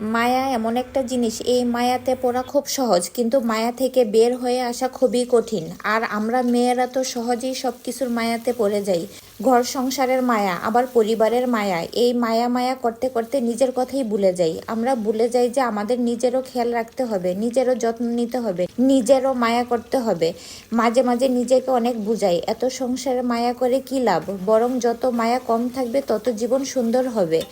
মায়া এমন একটা জিনিস, এই মায়াতে পড়া খুব সহজ, কিন্তু মায়া থেকে বের হয়ে আসা খুবই কঠিন। আর আমরা মেয়েরা তো সহজেই সব কিছুর মায়াতে পড়ে যাই। ঘর সংসারের মায়া, আবার পরিবারের মায়া, এই মায়া মায়া করতে করতে নিজের কথাই ভুলে যাই। আমরা ভুলে যাই যে আমাদের নিজেরও খেয়াল রাখতে হবে, নিজেরও যত্ন নিতে হবে, নিজেরও মায়া করতে হবে। মাঝে মাঝে নিজেকে অনেক বুঝাই, এত সংসারে মায়া করে কি লাভ? বরং যত মায়া কম থাকবে, তত জীবন সুন্দর হবে।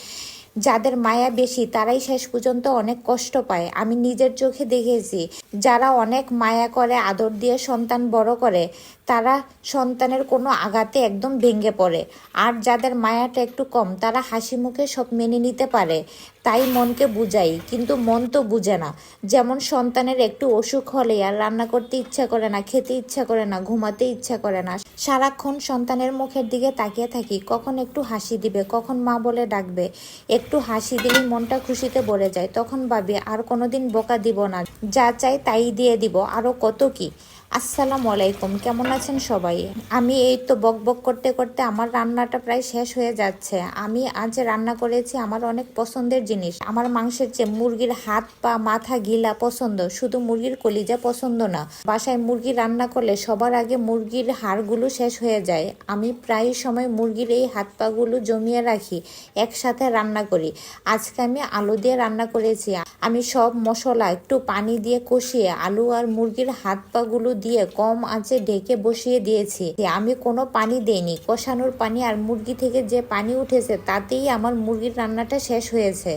যাদের মায়া বেশি, তারাই শেষ পর্যন্ত অনেক কষ্ট পায়। আমি নিজের চোখে দেখেছি, যারা অনেক মায়া করে, আদর দিয়ে সন্তান বড় করে তারা সন্তানের কোনো আঘাতে একদম ভেঙে পড়ে। আর যাদের মায়াটা একটু কম, তারা হাসি মুখে সব মেনে নিতে পারে, তাই মনকে বুঝাই। কিন্তু মন তো বুঝে না। যেমন সন্তানের একটু অসুখ হলে আর রান্না করতে ইচ্ছা করে না, খেতে ইচ্ছা করে না, ঘুমাতে ইচ্ছা করে না, সারাক্ষণ সন্তানের মুখের দিকে তাকিয়ে থাকি, কখন একটু হাসি দিবে, কখন মা বলে ডাকবে। একটু হাসি দিলেই মনটা খুশিতে ভরে যায়। তখন ভাবি, আর কোনোদিন বোকা দিব না, যা চাই তাই দিয়ে দিব আরও কত কি? আসসালামু আলাইকুম, কেমন আছেন সবাই? আমি এই তো বক বক করতে করতে আমার রান্নাটা প্রায় শেষ হয়ে যাচ্ছে। আমি আজ রান্না করেছি আমার অনেক পছন্দের জিনিস। আমার মাংসের চেয়ে মুরগির হাত পা, মাথা, গিলা পছন্দ। শুধু মুরগির কলিজা পছন্দ না, বাসায় মুরগি রান্না করলে সবার আগে মুরগির হাড়গুলো শেষ হয়ে যায়। আমি প্রায় সময় মুরগির এই হাত পাগুলো জমিয়ে রাখি, একসাথে রান্না করি। আজকে আমি আলু দিয়ে রান্না করেছি। আমি সব মশলা একটু পানি দিয়ে কষিয়ে আলু আর মুরগির হাত পাগুলো দিয়ে কম আঁচে ঢেকে বসিয়ে দিয়েছি। আমি কোনো পানি দেইনি। কষানোর পানি আর মুরগি থেকে যে পানি উঠেছে, তাতেই আমার মুরগির রান্নাটা শেষ হয়েছে।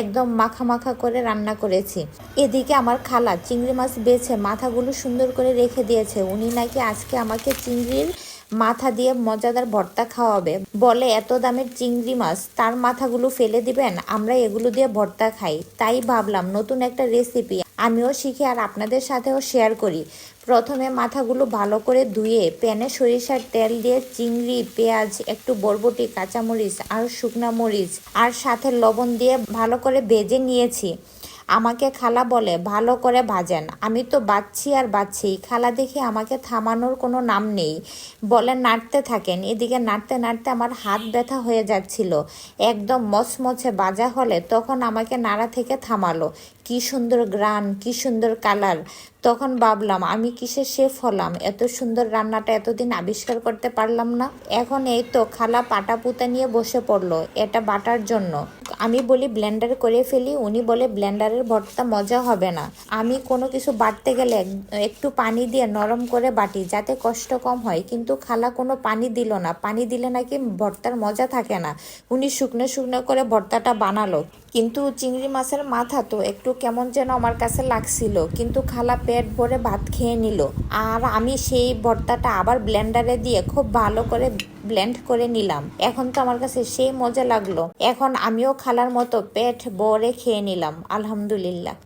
একদম মাখা মাখা করে রান্না করেছি। এদিকে আমার খালা চিংড়ি মাছ বেছে মাথাগুলো সুন্দর করে রেখে দিয়েছে। উনি নাকি আজকে আমাকে চিংড়ির মাথা দিয়ে মজাদার ভর্তা খাওয়াবে। বলে, এত দামের চিংড়ি মাছ, তার মাথাগুলো ফেলে দিবেন? আমরা এগুলো দিয়ে ভর্তা খাই। তাই ভাবলাম, নতুন একটা রেসিপি আমিও শিখি আর আপনাদের সাথেও শেয়ার করি। প্রথমে মাথাগুলো ভালো করে ধুয়ে, প্যানে সরিষার তেল দিয়ে চিংড়ি, পেঁয়াজ, একটু বরবটি, কাঁচামরিচ আর শুকনা মরিচ, আর সাথে লবণ দিয়ে ভালো করে ভেজে নিয়েছি। আমাকে খালা বলে, ভালো করে ভাজেন। আমি তো বাচ্ছি আর বাচ্ছি। খালা দেখে আমাকে থামানোর কোনো নাম নেই। বলে নাড়তে থাকেন। এদিকে নাড়তে নাড়তে আমার হাত ব্যথা হয়ে যাচ্ছিল। একদম মচমচে বাজা হলে তখন আমাকে নাড়া থেকে থামালো। কি সুন্দর গ্রান, কি সুন্দর কালার। তখন ভাবলাম, আমি কিসের শেফ হলাম? এত সুন্দর রান্নাটা এতদিন আবিষ্কার করতে পারলাম না? এখন এই তো খালা পাটা পুতা নিয়ে বসে পড়ল, এটা বাটার জন্য। আমি বলি ব্লেন্ডার করে ফেলি, উনি বলে ব্লেন্ডারের ভর্তা মজা হবে না। আমি কোনো কিছু বাটতে গেলে একটু পানি দিয়ে নরম করে বাটি, যাতে কষ্ট কম হয়। কিন্তু খালা কোনো পানি দিল না। পানি দিলে নাকি ভর্তার মজা থাকে না। উনি শুকনো শুকনো করে ভর্তাটা বানালো। কিন্তু চিংড়ি মাছের মাথা তো একটু কেমন যেন আমার কাছে লাগছিল। কিন্তু খালা পেট ভরে ভাত খেয়ে নিল। আর আমি সেই ভর্তাটা আবার ব্লেন্ডারে দিয়ে খুব ভালো করে ব্লেন্ড করে নিলাম। এখন তো আমার কাছে সেই মজা লাগল। এখন আমিও খালার মতো পেট বরে খেয়ে নিলাম, আলহামদুলিল্লাহ।